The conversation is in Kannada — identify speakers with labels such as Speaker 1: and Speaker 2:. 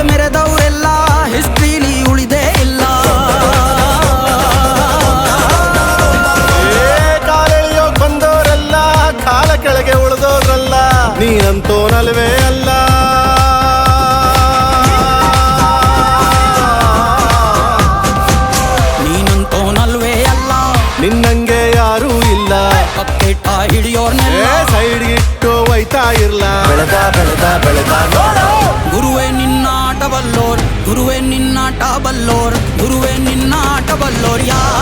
Speaker 1: ಕಾಲು ಮೆರೆದವರೆಲ್ಲ ಹಿಸ್ಟ್ರಿಲಿ ಉಳಿದೇ ಇಲ್ಲ.
Speaker 2: ಏ ಕಾಲೆಳೆಯೋಕ್ ಬಂದವರೆಲ್ಲ ಕಾಲ ಕೆಳಗೆ ಉಳಿದೋದ್ರಲ್ಲ ನೀನಂತೋನಲ್ವೇ ಅಲ್ಲ.
Speaker 1: ನೀನಂತೋನಲ್ವೇ ಅಲ್ಲ.
Speaker 2: ನಿನ್ನಂಗೆ ಯಾರೂ ಇಲ್ಲ.
Speaker 1: ಬಕೆಟ ಹಿಡಿಯೋರ್ನೇ
Speaker 2: ಸೈಡ್ ಇಟ್ಟು ಒಯ್ತಾ ಇರ್ಲ. ಬೆಳೆದ
Speaker 1: ಗುರುವೇ ನಿನ್ನಾಟ ಬಲ್ಲೋರ್ ಗುರುವೇ ನಿನ್ನಾಟ ಬಲ್ಲೋರ್ ಯಾರು